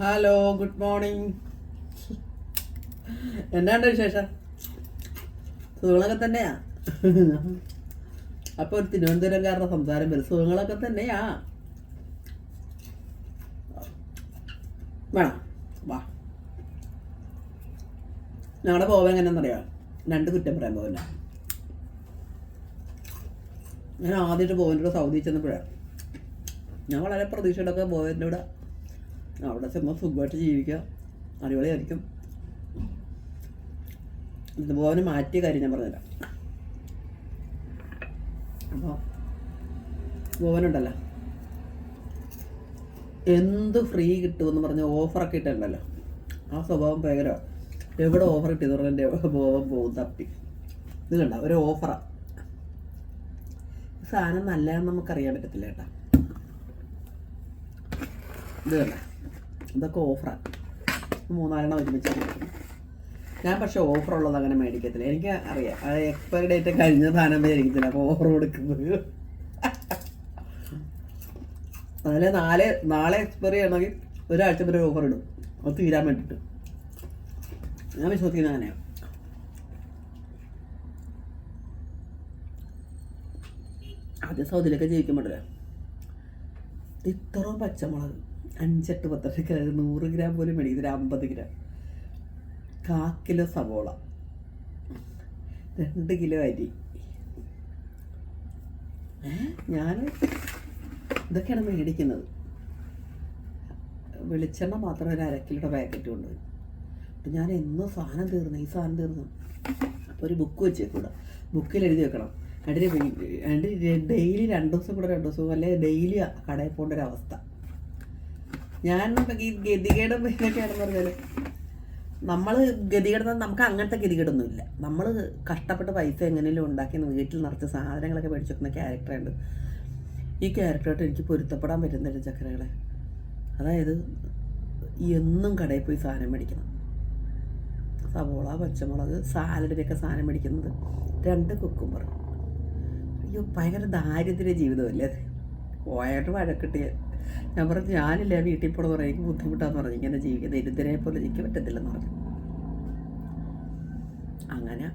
Hello good morning എന്നാണ്ട് വിശേഷം? സുഖങ്ങളൊക്കെ തന്നെയാ? അപ്പൊ ഒരു തിരുവനന്തപുരംകാരുടെ സംസാരം വരും. സുഖങ്ങളൊക്കെ തന്നെയാ? വേണം. വാ. ഞങ്ങളുടെ പോവാൻ എങ്ങനെയാണെന്നറിയാം? രണ്ട് കുറ്റം പറയാൻ പോവില്ല ഞാൻ ആദ്യമായിട്ട് പോവന്റെ കൂടെ സൗദി ചെന്നപ്പോഴാണ് ഞാൻ വളരെ പ്രതീക്ഷയോടൊക്കെ പോവന്റെ കൂടെ അവിടെ ചെന്ന് സുഖമായിട്ട് ജീവിക്കുക. അടിപൊളിയായിരിക്കും. ഇതുപോലെ മാറ്റിയ കാര്യം ഞാൻ പറഞ്ഞുതരാം. അപ്പോൾ ഭവനുണ്ടല്ലോ. എന്ത് ഫ്രീ കിട്ടുമെന്ന് പറഞ്ഞ ഓഫറൊക്കെ ഇട്ടുണ്ടല്ലോ ആ സ്വഭാവം ഭയങ്കര എവിടെ ഓഫർ കിട്ടിയെന്ന് പറഞ്ഞാൽ എന്റെ ബോവൻ പോകും തപ്പി. ഇത് കണ്ട? ഒരു ഓഫറാണ് സാധനം നല്ലതെന്ന് നമുക്കറിയാൻ പറ്റത്തില്ല കേട്ടാ. ഇത് കണ്ട? ഇതൊക്കെ ഓഫറാണ് മൂന്നാലെണ്ണം ഒരുമിച്ച്. ഞാൻ പക്ഷേ ഓഫർ ഉള്ളത് അങ്ങനെ മേടിക്കത്തില്ല. എനിക്ക് അറിയാം. അത് എക്സ്പയറി ഡേറ്റ് കഴിഞ്ഞ സാധനം മേടിക്കത്തില്ല അപ്പോൾ ഓഫർ കൊടുക്കുന്നത്. അതിൽ നാളെ നാളെ എക്സ്പയറി ആണെങ്കിൽ ഒരാഴ്ച വരെ ഓഫർ ഇടും. അത് തീരാൻ വേണ്ടിയിട്ട് ഞാൻ വിശ്വസിക്കുന്നത് അങ്ങനെയാണ് ആദ്യം സൗദിയിലൊക്കെ ജീവിക്കുമ്പോഴല്ലേ? ഇത്രയും പച്ചമുളക്. അഞ്ചെട്ട് പത്തെട്ട് കിലോ നൂറ് ഗ്രാം പോലും മേടിക്കുന്നില്ല അമ്പത് ഗ്രാം. കാ കിലോ സവോള. രണ്ട് കിലോ അരി. ഞാൻ ഇതൊക്കെയാണ് മേടിക്കുന്നത്. വെളിച്ചെണ്ണ മാത്രം ഒരു അരക്കിലോടെ പാക്കറ്റ് കൊണ്ടുവരും അപ്പം ഞാൻ എന്നും സാധനം തീർന്നു ഈ സാധനം തീർന്നു. അപ്പോൾ ഒരു ബുക്ക് വെച്ചേക്കൂടാ. ബുക്കിൽ എഴുതി വെക്കണം. അതിന് ഡെയിലി രണ്ട് ദിവസം കൂടെ രണ്ട് ദിവസം അല്ലെ ഡെയിലി കടയിൽ പോകേണ്ട ഒരു അവസ്ഥ. ഞാൻ ഈ ഗതികേടും ഇതൊക്കെയാണെന്ന് പറഞ്ഞാൽ നമ്മൾ ഗതികേടുന്ന നമുക്ക് അങ്ങനത്തെ ഗതികേടൊന്നുമില്ല. നമ്മൾ കഷ്ടപ്പെട്ട പൈസ എങ്ങനെയും ഉണ്ടാക്കി വീട്ടിൽ നിറച്ച് സാധനങ്ങളൊക്കെ മേടിച്ച് ക്യാരക്ടറുണ്ട് ഈ ക്യാരക്ടറായിട്ട് എനിക്ക് പൊരുത്തപ്പെടാൻ പറ്റുന്നില്ല ചക്കരകളെ. അതായത് എന്നും കടയിൽ പോയി സാധനം മേടിക്കണം. സവോള പച്ചമുളക് സാലഡിനൊക്കെ സാധനം മേടിക്കുന്നത് രണ്ട് കുക്കുമ്പർ അയ്യോ ഭയങ്കര ദാരിദ്ര്യ ജീവിതമല്ലേ അത്? പോയായിട്ട് വഴക്കിട്ടിയ ഞാൻ പറഞ്ഞു ഞാനില്ല വീട്ടിൽ പറഞ്ഞു എനിക്ക് ബുദ്ധിമുട്ടാന്ന് പറഞ്ഞു. ഇങ്ങനെ ജീവിക്കുന്നത് ഇരുദ്ധരെ പോലെ എനിക്ക് പറ്റത്തില്ലെന്ന് പറഞ്ഞു. അങ്ങനെ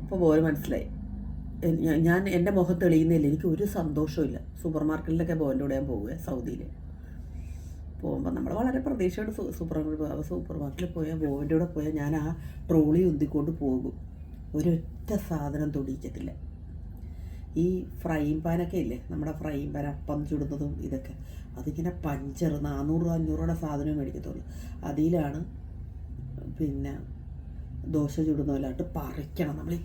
ഇപ്പോൾ പോലെ മനസ്സിലായി. ഞാൻ എന്റെ മുഖം തെളിയുന്നില്ല എനിക്ക് ഒരു സന്തോഷമില്ല സൂപ്പർ മാർക്കറ്റിലൊക്കെ ബോന്റെ കൂടെ ഞാൻ പോവുക സൗദിയിൽ പോകുമ്പോൾ നമ്മൾ വളരെ പ്രതീക്ഷയോട് സൂപ്പർ മാർക്കറ്റ് സൂപ്പർ മാർക്കറ്റിൽ പോയാൽ ബോന്റെ കൂടെ പോയാൽ ഞാൻ ആ ട്രോളി ഉന്തിക്കൊണ്ട് പോകും. ഒരൊറ്റ സാധനം തൊടിയിക്കത്തില്ല. ഈ ഫ്രൈയിങ് പാനൊക്കെ ഇല്ലേ? നമ്മുടെ ഫ്രൈയിങ് പാൻ അപ്പം ചുടുന്നതും ഇതൊക്കെ. അതിങ്ങനെ പഞ്ചർ നാനൂറ് അഞ്ഞൂറ് രൂപയുടെ സാധനം മേടിക്കത്തുള്ളൂ. അതിലാണ് പിന്നെ ദോശ ചുടുന്ന പറിക്കണം. നമ്മൾ ഈ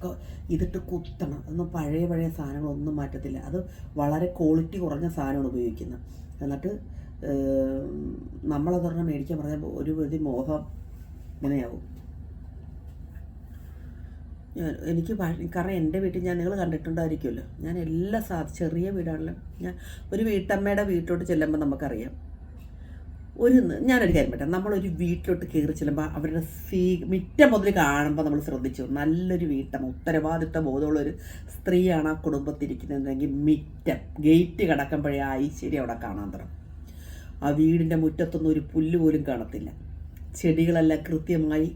ഇതിട്ട് കുത്തണം. അതൊന്നും പഴയ പഴയ സാധനങ്ങളൊന്നും മാറ്റത്തില്ല. അത് വളരെ ക്വാളിറ്റി കുറഞ്ഞ സാധനമാണ് ഉപയോഗിക്കുന്നത്. എന്നിട്ട് നമ്മളതൊരെണ്ണം മേടിക്കാൻ പറഞ്ഞാൽ ഒരു പ്രതി മോഹം ഇങ്ങനെയാവും. എനിക്ക് കാരണം എന്റെ വീട്ടിൽ ഞാൻ നിങ്ങൾ കണ്ടിട്ടുണ്ടായിരിക്കുമല്ലോ. ഞാൻ എല്ലാ സാ ചെറിയ വീടാണല്ലോ ഞാൻ ഒരു വീട്ടമ്മയുടെ വീട്ടിലോട്ട് ചെല്ലുമ്പോൾ നമുക്കറിയാം. ഒരു ഞാനൊരു കാര്യം പറ്റാം നമ്മളൊരു വീട്ടിലോട്ട് കയറി ചെല്ലുമ്പോൾ അവരുടെ സീ മിറ്റം മുതൽ കാണുമ്പോൾ നമ്മൾ ശ്രദ്ധിച്ചു. നല്ലൊരു വീട്ടമ്മ ഉത്തരവാദിത്ത ബോധമുള്ള ഒരു സ്ത്രീയാണ് ആ കുടുംബത്തിരിക്കുന്നതെങ്കിൽ മിറ്റം ഗേറ്റ് കിടക്കുമ്പോഴേ ഐശ്വര്യം അവിടെ കാണാൻ തുടങ്ങും. ആ വീടിന്റെ മുറ്റത്തൊന്നും ഒരു പുല്ല് പോലും കാണത്തില്ല. ചെടികളെല്ലാം കൃത്യമായി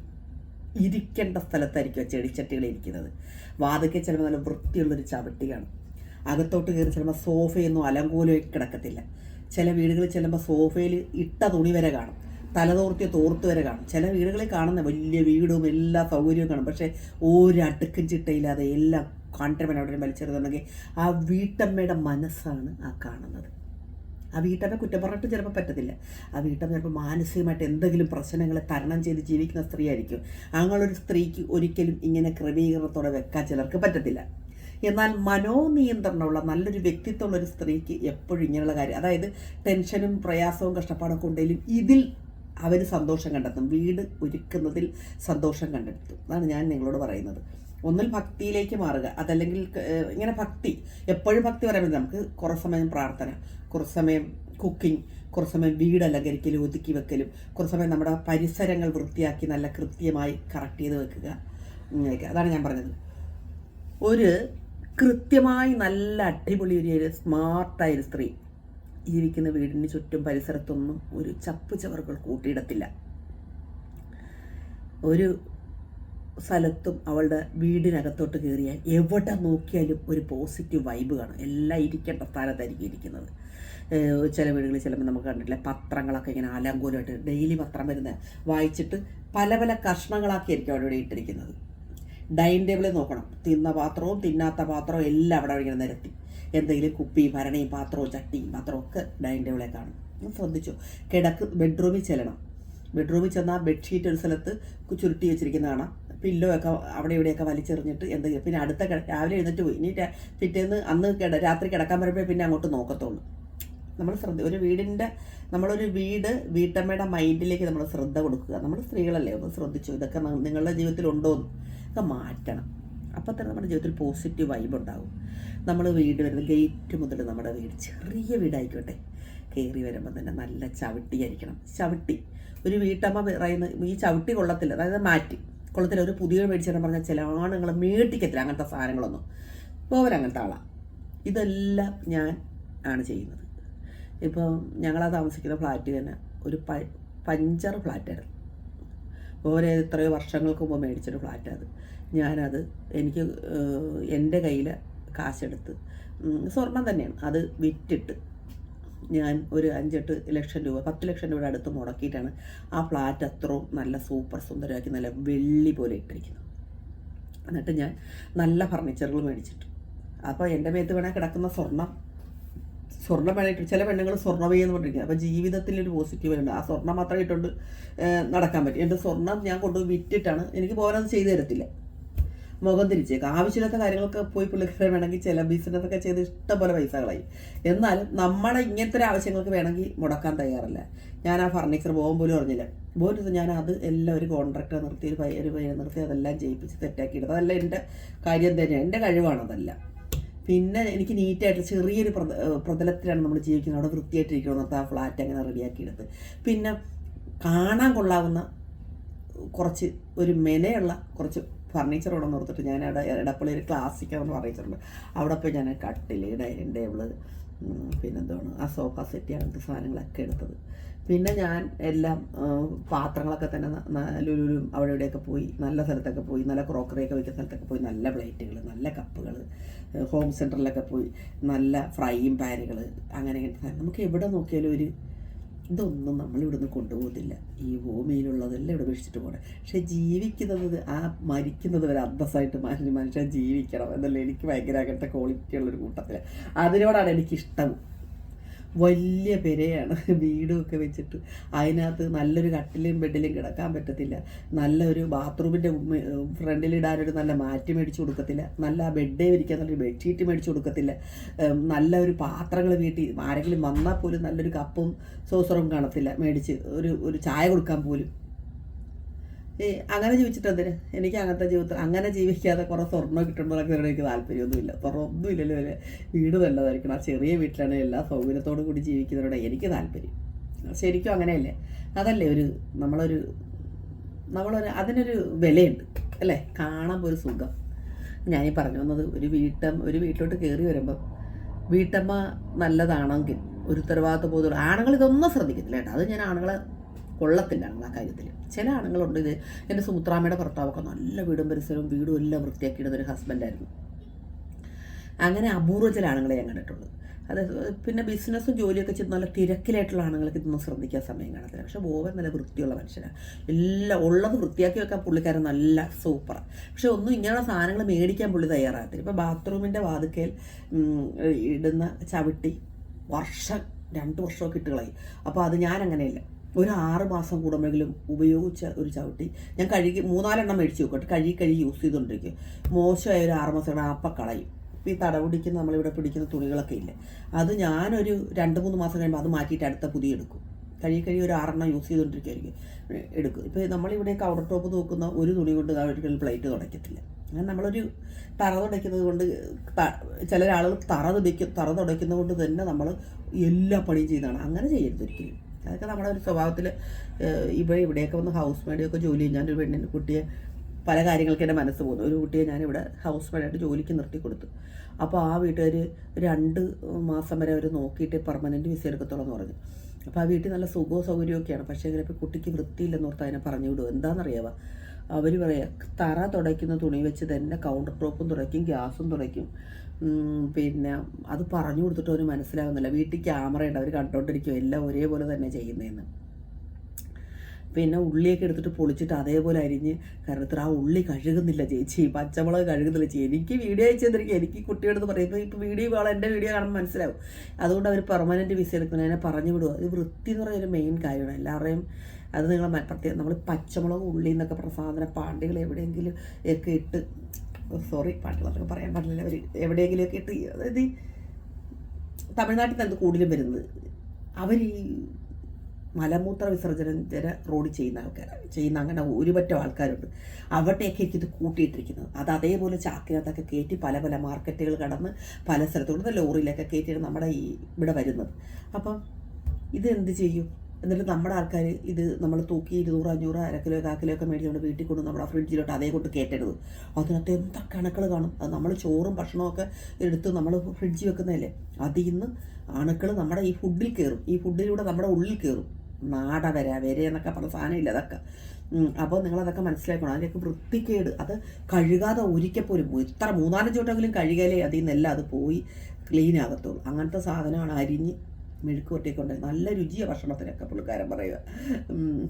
ഇരിക്കേണ്ട സ്ഥലത്തായിരിക്കും ചെടിച്ചട്ടികൾ ഇരിക്കുന്നത്. വാതക്കെ ചിലപ്പോൾ നല്ല വൃത്തിയുള്ളൊരു ചവിട്ടിയാണ്. അകത്തോട്ട് കയറി ചിലപ്പോൾ സോഫയൊന്നും അലങ്കോലമൊക്കെ കിടക്കത്തില്ല. ചില വീടുകളിൽ ചെല്ലുമ്പോൾ സോഫയിൽ ഇട്ട തുണി വരെ കാണും. തലതോർത്തിയ തോർത്ത് വരെ കാണും. ചില വീടുകളിൽ കാണുന്ന വലിയ വീടും എല്ലാ സൗകര്യവും കാണും. പക്ഷേ ഒരു അടുക്കും ചിട്ടയില്ലാതെ എല്ലാം കോൺട്രമൻ അവിടെ വലിച്ചെറുതുണ്ടെങ്കിൽ ആ വീട്ടമ്മയുടെ മനസ്സാണ് ആ കാണുന്നത്. ആ വീട്ടമ്മ കുറ്റം പറഞ്ഞിട്ട് ചിലപ്പോൾ പറ്റത്തില്ല. ആ വീട്ടമ്മ ചിലപ്പോൾ മാനസികമായിട്ട് എന്തെങ്കിലും പ്രശ്നങ്ങളെ തരണം ചെയ്ത് ജീവിക്കുന്ന സ്ത്രീയായിരിക്കും. അങ്ങനൊരു സ്ത്രീക്ക് ഒരിക്കലും ഇങ്ങനെ ക്രമീകരണത്തോടെ വെക്കാൻ ചിലർക്ക് പറ്റത്തില്ല. എന്നാൽ മനോനിയന്ത്രണമുള്ള നല്ലൊരു വ്യക്തിത്വമുള്ള ഒരു സ്ത്രീക്ക് എപ്പോഴും ഇങ്ങനെയുള്ള കാര്യം അതായത് ടെൻഷനും പ്രയാസവും കഷ്ടപ്പാടൊക്കെ ഉണ്ടെങ്കിലും ഇതിൽ അവർ സന്തോഷം കണ്ടെത്തും. വീട് ഒരുക്കുന്നതിൽ സന്തോഷം കണ്ടെത്തും. അതാണ് ഞാൻ നിങ്ങളോട് പറയുന്നത്. ഒന്നിൽ ഭക്തിയിലേക്ക് മാറുക. അതല്ലെങ്കിൽ ഇങ്ങനെ ഭക്തി. എപ്പോഴും ഭക്തി പറയാൻ നമുക്ക് കുറേ സമയം പ്രാർത്ഥന. കുറച്ച് സമയം കുക്കിംഗ് കുറച്ച് സമയം വീട് അലങ്കരിക്കലും ഒതുക്കി വെക്കലും കുറച്ച് സമയം നമ്മുടെ പരിസരങ്ങൾ വൃത്തിയാക്കി നല്ല കൃത്യമായി കറക്റ്റ് ചെയ്ത് വെക്കുക. അതാണ് ഞാൻ പറഞ്ഞത്. ഒരു കൃത്യമായി നല്ല അടിപൊളി ഒരു സ്മാർട്ടായൊരു സ്ത്രീ ജീവിക്കുന്ന വീടിന് ചുറ്റും പരിസരത്തൊന്നും ഒരു ചപ്പ് ചവറുകൾ കൂട്ടിയിടത്തില്ല. ഒരു സ്ഥലത്തും അവളുടെ വീടിനകത്തോട്ട് കയറിയാൽ എവിടെ നോക്കിയാലും ഒരു പോസിറ്റീവ് വൈബ് കാണും. എല്ലാം ഇരിക്കേണ്ട സ്ഥാനത്തായിരിക്കും ഇരിക്കുന്നത്. ചില വീടുകളിൽ ചിലപ്പോൾ നമുക്ക് കണ്ടിട്ടില്ല പത്രങ്ങളൊക്കെ ഇങ്ങനെ ആലാങ്കൂലമായിട്ട് ഡെയിലി പത്രം വരുന്ന വായിച്ചിട്ട് പല പല കഷ്ണങ്ങളാക്കിയായിരിക്കും അവിടെ ഇവിടെ ഇട്ടിരിക്കുന്നത്. ഡൈനിങ് ടേബിളിൽ നോക്കണം. തിന്ന പാത്രവും തിന്നാത്ത പാത്രവും എല്ലാം അവിടെ ഇങ്ങനെ നിരത്തി. എന്തെങ്കിലും കുപ്പിയും ഭരണയും പാത്രവും ചട്ടിയും പാത്രവും ഒക്കെ ഡൈനിങ് ടേബിളിൽ കാണും. ശ്രദ്ധിച്ചു. കിടക്ക് ബെഡ്റൂമിൽ ചെല്ലണം. ബെഡ്റൂമിൽ ചെന്നാൽ ബെഡ്ഷീറ്റ് ഒരു സ്ഥലത്ത് ചുരുട്ടി വെച്ചിരിക്കുന്ന കാണാം പില്ലോ ഒക്കെ അവിടെ ഇവിടെയൊക്കെ വലിച്ചെറിഞ്ഞിട്ട് എന്തെങ്കിലും പിന്നെ അടുത്ത രാവിലെ എഴുന്നേറ്റ് പോയി. ഇനി പിറ്റേന്ന് അന്ന് കിട രാത്രി കിടക്കാൻ വരുമ്പോഴേ പിന്നെ അങ്ങോട്ട് നോക്കത്തുള്ളൂ. നമ്മൾ ശ്രദ്ധ ഒരു വീടിന്റെ നമ്മളൊരു വീട് വീട്ടമ്മയുടെ മൈൻഡിലേക്ക് നമ്മൾ ശ്രദ്ധ കൊടുക്കുക. നമ്മൾ സ്ത്രീകളല്ലേ ഒന്ന് ശ്രദ്ധിച്ചു? ഇതൊക്കെ നിങ്ങളുടെ എന്ന്? ഒക്കെ മാറ്റണം. അപ്പം തന്നെ നമ്മുടെ ജീവിതത്തിൽ പോസിറ്റീവ് വൈബ് ഉണ്ടാകും നമ്മൾ വീട് വരുന്ന ഗേറ്റ് മുതൽ നമ്മുടെ വീട് ചെറിയ വീടായിക്കോട്ടെ. കയറി വരുമ്പോൾ തന്നെ നല്ല ചവിട്ടിയായിരിക്കണം ചവിട്ടി. ഒരു വീട്ടമ്മ പറയുന്ന ഈ ചവിട്ടി കൊള്ളത്തില്ല. അതായത് മാറ്റി. കൊള്ളത്തില്ല. ഒരു പുതിയ മേടിച്ചെന്ന് പറഞ്ഞാൽ ചില ആണുങ്ങൾ മേടിക്കത്തില്ല. അങ്ങനത്തെ സാധനങ്ങളൊന്നും. പോവൻ അങ്ങനത്തെ ആളാണ് ഇതെല്ലാം ഞാൻ ആണ് ചെയ്യുന്നത്. ഇപ്പം ഞങ്ങളാ താമസിക്കുന്ന ഫ്ലാറ്റ് തന്നെ ഒരു പ പഞ്ചർ ഫ്ലാറ്റായിരുന്നു. ഓരോ എത്രയോ വർഷങ്ങൾക്ക് മുമ്പ് മേടിച്ചൊരു ഫ്ലാറ്റ് അത് ഞാനത് എനിക്ക് എന്റെ കയ്യിൽ കാശെടുത്ത് സ്വർണം തന്നെയാണ്. അത് വിറ്റിട്ട് ഞാൻ ഒരു അഞ്ചെട്ട് ലക്ഷം രൂപ പത്ത് ലക്ഷം രൂപയുടെ അടുത്ത് മുടക്കിയിട്ടാണ് ആ ഫ്ലാറ്റ് അത്രയും നല്ല സൂപ്പർ സുന്ദരമാക്കി നല്ല വെള്ളി പോലെ ഇട്ടിരിക്കുന്നത്. എന്നിട്ട് ഞാൻ നല്ല ഫർണിച്ചറുകൾ മേടിച്ചിട്ട്. അപ്പോൾ എന്റെ മേത്ത് വേണേൽ കിടക്കുന്ന സ്വർണം സ്വർണം വേണമായിട്ട് ചില പെണ്ണുങ്ങൾ സ്വർണമേ എന്ന് പറഞ്ഞിരിക്കുക അപ്പോൾ ജീവിതത്തിലൊരു പോസിറ്റീവ് ഉണ്ട് ആ സ്വർണം മാത്രം ഇട്ടുകൊണ്ട് നടക്കാൻ പറ്റും. എന്റെ സ്വർണം ഞാൻ കൊണ്ടുപോയി വിറ്റിട്ടാണ് എനിക്ക് പോകാനത് ചെയ്തു തരത്തില്ല. മുഖം തിരിച്ചേക്ക് ആവശ്യമില്ലാത്ത കാര്യങ്ങളൊക്കെ പോയി പുള്ളിക്കാരെ വേണമെങ്കിൽ ചില ബിസിനസ്സൊക്കെ ചെയ്ത് ഇഷ്ടംപോലെ പൈസകളായി. എന്നാൽ നമ്മളെ ഇങ്ങനത്തെ ആവശ്യങ്ങൾക്ക് വേണമെങ്കിൽ മുടക്കാൻ തയ്യാറല്ല. ഞാൻ ആ ഫർണിച്ചർ പോകാൻ പോലും അറിഞ്ഞില്ല. പോലും ഞാൻ അത് എല്ലാം ഒരു കോൺട്രാക്ടർ നിർത്തി ഒരു ഒരു പയ്യനെ നിർത്തി അതെല്ലാം ചെയ്യിപ്പിച്ച് തെറ്റാക്കി ഇടുന്നത് അതല്ല എന്റെ കാര്യം തന്നെയാണ് എന്റെ കഴിവാണ് അതല്ല. പിന്നെ എനിക്ക് നീറ്റായിട്ട് ചെറിയൊരു പ്രത പ്രതലത്തിലാണ് നമ്മൾ ജീവിക്കുന്നത്. അവിടെ വൃത്തിയായിട്ടിരിക്കണം എന്നിട്ട് ആ ഫ്ലാറ്റ് അങ്ങനെ റെഡിയാക്കി എടുത്ത് പിന്നെ കാണാൻ കൊള്ളാവുന്ന കുറച്ച് ഒരു മെനയുള്ള കുറച്ച് ഫർണിച്ചർ ഇവിടെ നിർത്തിട്ട് ഞാൻ അവിടെ ഇടപ്പള്ളി ഒരു ക്ലാസിക് എന്ന് പറഞ്ഞിട്ടുണ്ട്. അവിടെ പോയി ഞാൻ കട്ടിൽ ഡൈനിങ് ടേബിൾ പിന്നെന്താണ് ആ സോഫ സെറ്റ് അങ്ങനത്തെ സാധനങ്ങളൊക്കെ എടുത്തത്. പിന്നെ ഞാൻ എല്ലാം പാത്രങ്ങളൊക്കെ തന്നെ ലുലുലും അവിടെ ഇവിടെയൊക്കെ പോയി നല്ല സ്ഥലത്തൊക്കെ പോയി നല്ല ക്രോക്കറിയൊക്കെ വയ്ക്കുന്ന സ്ഥലത്തൊക്കെ പോയി നല്ല പ്ലേറ്റുകൾ നല്ല കപ്പുകൾ ഹോം സെന്ററിലൊക്കെ പോയി നല്ല ഫ്രൈയും പാനുകൾ അങ്ങനെ നമുക്ക് എവിടെ നോക്കിയാലും ഒരു ഇതൊന്നും നമ്മൾ ഇവിടുന്ന് കൊണ്ടുപോകത്തില്ല. ഈ ഭൂമിയിലുള്ളതെല്ലാം ഇവിടെ ഉപേക്ഷിച്ചിട്ട് പോകണം. പക്ഷേ ജീവിക്കുന്നത് ആ മരിക്കുന്നത് വരെ അന്തസ്സായിട്ട് മനുഷ്യ മനുഷ്യൻ ജീവിക്കണം എന്നല്ലേ എനിക്ക് ഭയങ്കര അങ്ങനത്തെ ക്വാളിറ്റി ഉള്ളൊരു കൂട്ടത്തിൽ അതിനോടാണ് എനിക്കിഷ്ടം. വലിയ പെരയാണ്. വീടുമൊക്കെ വെച്ചിട്ട് അതിനകത്ത് നല്ലൊരു കട്ടിലും ബെഡിലും കിടക്കാൻ പറ്റത്തില്ല. നല്ലൊരു ബാത്റൂമിന്റെ ഫ്രണ്ടിലിടാനൊരു നല്ല മാറ്റ് മേടിച്ചു കൊടുക്കത്തില്ല. നല്ല ബെഡേ വിരിക്കാൻ നല്ലൊരു ബെഡ്ഷീറ്റ് മേടിച്ചു കൊടുക്കത്തില്ല. നല്ലൊരു പാത്രങ്ങൾ വീട്ടിൽ ആരെങ്കിലും വന്നാൽ പോലും നല്ലൊരു കപ്പും സോസറും കാണത്തില്ല മേടിച്ച്. ഒരു ഒരു ചായ കൊടുക്കാൻ പോലും. ഏ അങ്ങനെ ജീവിച്ചിട്ടെന്തിന്? എനിക്ക് അങ്ങനത്തെ ജീവിതത്തിൽ അങ്ങനെ ജീവിക്കാതെ കുറേ സ്വർണം കിട്ടുന്നതൊക്കെ എനിക്ക് താല്പര്യമൊന്നുമില്ല. സ്വർണമൊന്നും ഇല്ലല്ലോ ഒരു വീട് നല്ലതായിരിക്കണം. ആ ചെറിയ വീട്ടിലാണ് എല്ലാ സൗകര്യത്തോടു കൂടി ജീവിക്കുന്നവരോട് എനിക്ക് താല്പര്യം. ശരിക്കും അങ്ങനെയല്ലേ? അതല്ലേ ഒരു നമ്മളൊരു നമ്മളൊരു അതിനൊരു വിലയുണ്ട് അല്ലേ? കാണാൻ ഒരു സുഖം. ഞാനീ പറഞ്ഞു വന്നത് ഒരു വീട്ടം ഒരു വീട്ടിലോട്ട് കയറി വരുമ്പം വീട്ടമ്മ നല്ലതാണെങ്കിൽ ഒരു ഉത്തരവാദിത്വ ബോധം ആണുങ്ങൾ ഇതൊന്നും ശ്രദ്ധിക്കത്തില്ല കേട്ടോ. അത് ഞാൻ ആണുങ്ങളെ കൊള്ളത്തില്ല ആണുങ്ങൾ ആ കാര്യത്തിൽ ചില ആണുങ്ങളുണ്ട് ഇത് എന്റെ സുമുത്രാമ്മയുടെ ഭർത്താവൊക്കെ നല്ല വീടും പരിസരവും വീടും എല്ലാം വൃത്തിയാക്കിയിടുന്ന ഒരു ഹസ്ബൻഡായിരുന്നു. അങ്ങനെ അപൂർവ ചില ആണുങ്ങളെ ഞാൻ കണ്ടിട്ടുള്ളത്. അത് പിന്നെ ബിസിനസ്സും ജോലിയൊക്കെ ചെയ്ത് നല്ല തിരക്കിലായിട്ടുള്ള ആണുങ്ങൾക്ക് ഇതൊന്നും ശ്രദ്ധിക്കാൻ സമയം കാണത്തില്ല. പക്ഷേ ബോവൻ നല്ല വൃത്തിയുള്ള മനുഷ്യനാണ് എല്ലാം ഉള്ളത് വൃത്തിയാക്കി വെക്കാൻ പുള്ളിക്കാരൻ നല്ല സൂപ്പറാണ് പക്ഷെ ഒന്നും ഇങ്ങനെയുള്ള സാധനങ്ങൾ മേടിക്കാൻ പുള്ളി തയ്യാറാകത്തില്ല. ഇപ്പോൾ ബാത്റൂമിന്റെ വാതുക്കൽ ഇടുന്ന ചവിട്ടി വർഷം രണ്ട് വർഷമൊക്കെ ഇട്ടുകളായി കളയും. അപ്പോൾ അത് ഞാൻ അങ്ങനെയല്ല ഒരു ആറ് മാസം കൂടുമ്പോഴെങ്കിലും ഉപയോഗിച്ച ഒരു ചവിട്ടി. ഞാൻ കഴുകി മൂന്നാലെണ്ണം മേടിച്ച് നോക്കട്ടെ കഴുകി കഴുകി യൂസ് ചെയ്തുകൊണ്ടിരിക്കും. മോശമായ ഒരു ആറ് മാസം അപ്പം കളയും. ഈ തടവുടിക്ക് നമ്മളിവിടെ പിടിക്കുന്ന തുണികളൊക്കെ ഇല്ലേ? അത് ഞാനൊരു രണ്ട് മൂന്ന് മാസം കഴിയുമ്പോൾ അത് മാറ്റിയിട്ട് അടുത്ത പുതിയ എടുക്കും. കഴുകി കഴുകി ഒരു ആറെണ്ണം യൂസ് ചെയ്തുകൊണ്ടിരിക്കുമായിരിക്കും എടുക്കും. ഇപ്പോൾ നമ്മളിവിടെ കൗണ്ടർ ടോപ്പ് നോക്കുന്ന ഒരു തുണി കൊണ്ട് ഒരിക്കലും പ്ലേറ്റ് തുടയ്ക്കത്തില്ല അങ്ങനെ നമ്മളൊരു തറ തുടയ്ക്കുന്നത് കൊണ്ട് ചില ആളുകൾ തറ തുടയ്ക്കും തറ തുടയ്ക്കുന്നത് കൊണ്ട് തന്നെ നമ്മൾ എല്ലാ പണിയും ചെയ്യുന്നതാണ് അങ്ങനെ ചെയ്യരുത് ഒരിക്കലും. അതൊക്കെ നമ്മുടെ ഒരു സ്വഭാവത്തിൽ ഇവിടെ ഇവിടെയൊക്കെ വന്ന് ഹൗസ് മേഡിയൊക്കെ ജോലി ചെയ്യും. ഞാനൊരു പെണ്ണിന് കുട്ടിയെ പല കാര്യങ്ങൾക്ക് എന്റെ മനസ്സ് പോകുന്നു. ഒരു കുട്ടിയെ ഞാനിവിടെ ഹൗസ് മെയ്ഡായിട്ട് ജോലിക്ക് നിർത്തി കൊടുത്തു. അപ്പോൾ ആ വീട്ടുകാർ രണ്ട് മാസം വരെ അവർ നോക്കിയിട്ട് പെർമനന്റ് വിസ എടുക്കത്തുള്ളൂ എന്ന് പറഞ്ഞു. അപ്പോൾ ആ വീട്ടിൽ നല്ല സുഖവും സൗകര്യമൊക്കെയാണ്. പക്ഷേ ഇപ്പോൾ കുട്ടിക്ക് വൃത്തിയില്ലെന്ന് ഓർത്ത് അതിനെ പറഞ്ഞു വിടും എന്താണെന്നറിയാവാ? അവർ പറയാ തറ തുടയ്ക്കുന്ന തുണി വെച്ച് തന്നെ കൗണ്ടർ ടോപ്പും തുടയ്ക്കും ഗ്യാസും തുടയ്ക്കും. പിന്നെ അത് പറഞ്ഞു കൊടുത്തിട്ട് അവന് മനസ്സിലാകുന്നില്ല വീട്ടിൽ ക്യാമറ ഉണ്ട് അവർ കണ്ടോണ്ടിരിക്കും. എല്ലാം ഒരേപോലെ തന്നെ ചെയ്യുന്നതെന്ന് പിന്നെ ഉള്ളിയൊക്കെ എടുത്തിട്ട് പൊളിച്ചിട്ട് അതേപോലെ അരിഞ്ഞ് കരുത്തിട്ട് ആ ഉള്ളി കഴുകുന്നില്ല ചേച്ചി. പച്ചമുളക് കഴുകുന്നില്ല ചേച്ചി. എനിക്ക് വീഡിയോ അയച്ചു തന്നിരിക്കും എനിക്ക് കുട്ടിയോട് പറയുമ്പോൾ ഇപ്പോൾ വീഡിയോ കാണാൻ എന്റെ വീഡിയോ കാണുമ്പോൾ മനസ്സിലാവും. അതുകൊണ്ട് അവർ പെർമനന്റ് വിസ എടുക്കുന്നത് അതിനെ പറഞ്ഞു വിടുക. ഇത് വൃത്തി എന്ന് പറയുന്നൊരു മെയിൻ കാര്യമാണ്. എല്ലാവരെയും അത് നിങ്ങൾ പ്രത്യേകം നമ്മൾ പച്ചമുളക് ഉള്ളി എന്നൊക്കെ പറഞ്ഞ സാധനം പാണ്ടികൾ എവിടെയെങ്കിലും ഒക്കെ ഇട്ട് സോറി പാട്ടുകളൊക്കെ പറയാൻ പാടില്ല അവർ എവിടെയെങ്കിലുമൊക്കെ ഇട്ട് അതായത് തമിഴ്നാട്ടിൽ നിന്ന് കൂടുതലും വരുന്നത്. അവർ ഈ മലമൂത്ര വിസർജനം ചില റോഡ് ചെയ്യുന്ന ആൾക്കാരാണ് ചെയ്യുന്ന അങ്ങനെ ഒരുപറ്റം ആൾക്കാരുണ്ട്. അവിടെയൊക്കെ എനിക്കിത് കൂട്ടിയിട്ടിരിക്കുന്നത്. അത് അതേപോലെ ചാക്കിനകത്തൊക്കെ കയറ്റി പല പല മാർക്കറ്റുകൾ കടന്ന് പല സ്ഥലത്തുകൊണ്ട് ലോറിയിലൊക്കെ കയറ്റിയാണ് നമ്മുടെ ഈ ഇവിടെ വരുന്നത്. അപ്പം ഇതെന്ത് ചെയ്യും? എന്നിട്ട് നമ്മുടെ ആൾക്കാർ ഇത് നമ്മൾ തൂക്കി ഇരുന്നൂറ് അഞ്ഞൂറ് അരക്കിലോ കിലോ കാ കിലോ ഒക്കെ മേടിച്ചുകൊണ്ട് വീട്ടിൽ കൊണ്ട് നമ്മുടെ ഫ്രിഡ്ജിലോട്ട് അതേ കൊണ്ട് കയറ്റരുത് അതിനകത്ത് എന്താ കണക്കുകൾ കാണും? അത് നമ്മൾ ചോറും ഭക്ഷണവും ഒക്കെ എടുത്ത് നമ്മൾ ഫ്രിഡ്ജിൽ വെക്കുന്നതല്ലേ? അതിൽ നിന്ന് അണുക്കൾ നമ്മുടെ ഈ ഫുഡിൽ കയറും ഈ ഫുഡിലൂടെ നമ്മുടെ ഉള്ളിൽ കയറും നാട വര വര എന്നൊക്കെ പറഞ്ഞ സാധനമില്ല അതൊക്കെ. അപ്പോൾ നിങ്ങളതൊക്കെ മനസ്സിലാക്കണം. അതിന്റെയൊക്കെ വൃത്തിക്കേട് അത് കഴുകാതെ ഒരിക്കൽ പോലും ഇത്ര മൂന്നാലഞ്ച് വട്ടമെങ്കിലും കഴുകലേ അതിൽ നിന്നെല്ലാം അത് പോയി ക്ലീൻ ആകത്തുള്ളൂ. അങ്ങനത്തെ സാധനമാണ് അരിഞ്ഞ് മെഴുക്ക് പൊട്ടിക്കൊണ്ട് നല്ല രുചിയാണ് ഭക്ഷണത്തിനൊക്കെ പുള്ളിക്കാരൻ പറയുക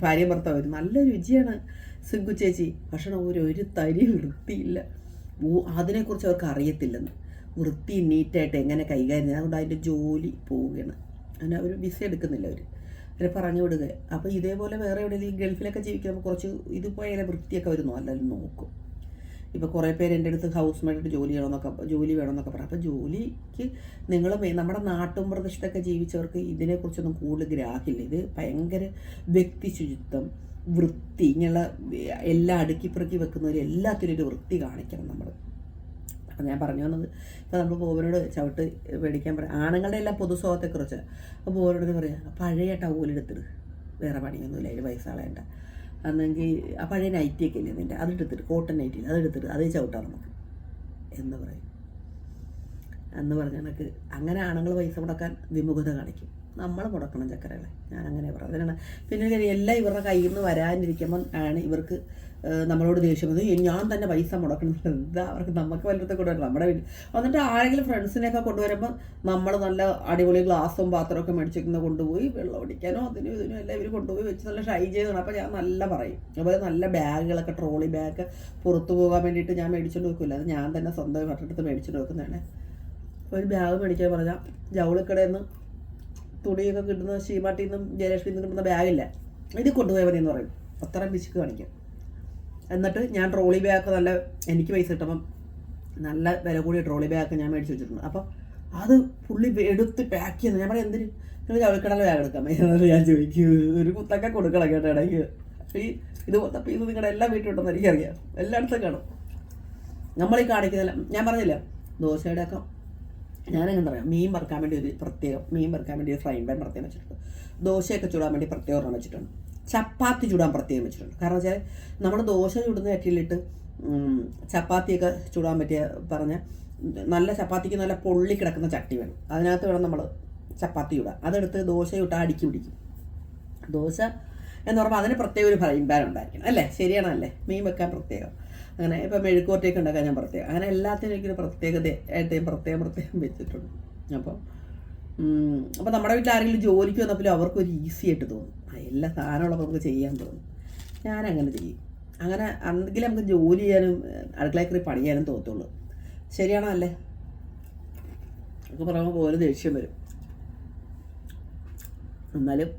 ഭാര്യ ഭർത്താവ് നല്ല രുചിയാണ് സിങ്കു ചേച്ചി. ഭക്ഷണം ഒരു ഒരു തരി വൃത്തിയില്ല. അതിനെക്കുറിച്ച് അവർക്ക് അറിയത്തില്ലെന്ന്. വൃത്തി നീറ്റായിട്ട് എങ്ങനെ കൈകാര്യം ചെയ്യുന്നത് അതുകൊണ്ട് അതിന്റെ ജോലി പോവുകയാണ്. അതിന് അവർ വിസ എടുക്കുന്നില്ല അവർ അവരെ പറഞ്ഞു വിടുക. അപ്പോൾ ഇതേപോലെ വേറെ എവിടെയെങ്കിലും ഗൾഫിലൊക്കെ ജീവിക്കുമ്പോൾ കുറച്ച് ഇത് പോയാലേ വൃത്തിയൊക്കെ അവർ അല്ലെങ്കിൽ നോക്കും. ഇപ്പോൾ കുറേ പേര് എന്റെ അടുത്ത് ഹൗസ് മേഡിട്ട് ജോലി ചെയ്യണമെന്നൊക്കെ ജോലി വേണമെന്നൊക്കെ പറയും. അപ്പോൾ ജോലിക്ക് നിങ്ങൾ നമ്മുടെ നാട്ടും പ്രദേശത്തൊക്കെ ജീവിച്ചവർക്ക് ഇതിനെക്കുറിച്ചൊന്നും കൂടുതൽ ഗ്രാഹില്ല ഇത് ഭയങ്കര വ്യക്തി ശുചിത്വം വൃത്തി ഇങ്ങനെയുള്ള എല്ലാം അടുക്കി പെറുക്കി വെക്കുന്നവർ എല്ലാത്തിനും ഒരു വൃത്തി കാണിക്കണം നമ്മൾ അപ്പം ഞാൻ പറഞ്ഞു വന്നത് ഇപ്പോൾ നമ്മൾ പോവനോട് ചവിട്ട് മേടിക്കാൻ പറയാം ആണുങ്ങളുടെ എല്ലാം പൊതുസ്വഭാവത്തെക്കുറിച്ച്. അപ്പോൾ പോവനോട് പറയാം പഴയ ടൗലെടുത്തിട്ട് വേറെ പണിയൊന്നുമില്ല അതിൽ പൈസ കളയണ്ട. അന്നെങ്കിൽ ആ പഴയ നൈറ്റിയൊക്കെ ഇല്ലേ നിന്റെ അതെടുത്തിട്ട് കോട്ടൺ നൈറ്റി അതെടുത്തിട്ട് അതേ ചവിട്ടാം നമുക്ക്. എന്ന് പറയും. എന്ന് പറഞ്ഞ കണക്ക്. അങ്ങനെ ആണുങ്ങൾ പൈസ മുടക്കാൻ വിമുഖത കാണിക്കും. നമ്മൾ മുടക്കണം ചക്കരകളെ. ഞാൻ അങ്ങനെ പറയാം അതിനാണ് പിന്നെ എല്ലാം ഇവരുടെ കയ്യിൽ നിന്ന് വരാനിരിക്കുമ്പോൾ ആണ് ഇവർക്ക് നമ്മളോട് ദേഷ്യം വന്നു ഞാൻ തന്നെ പൈസ മുടക്കണം എന്താ അവർക്ക് നമുക്ക് വല്ലത്തെ കൊണ്ടുവരണം നമ്മുടെ വീട്ടിൽ എന്നിട്ട് ആരെങ്കിലും ഫ്രണ്ട്സിനെയൊക്കെ കൊണ്ടുവരുമ്പോൾ നമ്മൾ നല്ല അടിപൊളി ഗ്ലാസും പാത്രമൊക്കെ മേടിച്ചിരിക്കുന്ന കൊണ്ടുപോയി വെള്ളം ഓടിക്കാനോ അതിനും ഇതിനും എല്ലാം ഇവർ കൊണ്ടുപോയി വെച്ച് നല്ല ഷൈ ചെയ്തതാണ്. അപ്പോൾ ഞാൻ നല്ല പറയും. അതുപോലെ നല്ല ബാഗുകളൊക്കെ ട്രോളി ബാഗ് പുറത്തു പോകാൻ വേണ്ടിയിട്ട് ഞാൻ മേടിച്ചുകൊണ്ട് വെക്കില്ല അത് ഞാൻ തന്നെ സ്വന്തം കട്ടെടുത്ത് മേടിച്ചുകൊണ്ട് വെക്കുന്നതാണ്. ഒരു ബാഗ് മേടിക്കാൻ പറഞ്ഞാൽ ജൗളിക്കടയിൽ നിന്ന് തുണിയൊക്കെ കിട്ടുന്ന ശീമാട്ടിൽ നിന്നും കിട്ടുന്ന ബാഗില്ല. ഇത് കൊണ്ടുപോയാൽ മതി എന്ന് പറയും. അത്രയും പിശുക്ക് കാണിക്കും. എന്നിട്ട് ഞാൻ ട്രോളി ബാഗ് നല്ല എനിക്ക് പൈസ കിട്ടുമ്പം നല്ല വില കൂടിയ ട്രോളി ബാഗ് ഞാൻ മേടിച്ച് വെച്ചിട്ടുണ്ട്. അപ്പം അത് പുള്ളി എടുത്ത് പാക്ക് ചെയ്യുന്നത് ഞാൻ പറയാം എന്തിന്? നിങ്ങൾ ചവിക്കടല ബാഗ് എടുക്കാം ഞാൻ ചോദിക്കും. ഒരു കുത്തൊക്കെ കൊടുക്കണം കേട്ടോ ഇടയ്ക്ക്. ഈ ഇതുപോലത്തെ പീസ് നിങ്ങളുടെ എല്ലാ വീട്ടിലുണ്ടെന്ന് എനിക്കറിയാം. എല്ലായിടത്തും കാണും. നമ്മൾ ഈ കാണിക്കുന്നില്ല ഞാൻ പറഞ്ഞില്ല ദോശയുടെ ഒക്കെ ഞാനെങ്ങനെ പറയാം മീൻ വറുക്കാൻ വേണ്ടി ഒരു പ്രത്യേകം മീൻ വറുക്കാൻ വേണ്ടി ഒരു ഫ്രൈ പാൻ പ്രത്യേകം വെച്ചിട്ടുണ്ട്. ദോശയൊക്കെ ചൂടാൻ വേണ്ടി പ്രത്യേകം വെച്ചിട്ടുണ്ട്. ചപ്പാത്തി ചൂടാൻ പ്രത്യേകം വെച്ചിട്ടുണ്ട്. കാരണം വെച്ചാൽ നമ്മൾ ദോശ ചുടുന്ന ചട്ടിയിലിട്ട് ചപ്പാത്തിയൊക്കെ ചൂടാൻ പറ്റിയ പറഞ്ഞ നല്ല ചപ്പാത്തിക്ക് നല്ല പൊള്ളി കിടക്കുന്ന ചട്ടി വേണം. അതിനകത്ത് വേണം നമ്മൾ ചപ്പാത്തി ചുടാം അതെടുത്ത് ദോശ ചുട്ടാൽ അടുക്കി പിടിക്കും. ദോശ എന്ന് പറയുമ്പോൾ അതിന് പ്രത്യേക ഒരു പാൻ ഉണ്ടായിരിക്കണം. അല്ലേ? ശരിയാണല്ലേ മീൻ വെക്കാൻ പ്രത്യേകം. അങ്ങനെ ഇപ്പം മെഴുക്കോട്ടയൊക്കെ ഉണ്ടാക്കാൻ ഞാൻ പ്രത്യേകം. അങ്ങനെ എല്ലാത്തിനും എനിക്കൊരു പ്രത്യേകത ആയിട്ട് പ്രത്യേകം പ്രത്യേകം വെച്ചിട്ടുണ്ട്. അപ്പം അപ്പോൾ നമ്മുടെ വീട്ടിൽ ആരെങ്കിലും ജോലിക്ക് വന്നപ്പോഴും അവർക്കൊരു ഈസി ആയിട്ട് തോന്നും. എല്ലാ സാധനമുള്ളപ്പോൾ നമുക്ക് ചെയ്യാൻ തോന്നും. ഞാനങ്ങനെ ചെയ്യും. അങ്ങനെ എന്തെങ്കിലും നമുക്ക് ജോലി ചെയ്യാനും അടുക്കളയിൽ കയറി പണിയാനും തോന്നത്തുള്ളൂ. ശരിയാണോ അല്ലേ നമുക്ക് പറയുമ്പോൾ പോലെ ദേഷ്യം വരും. എന്നാലും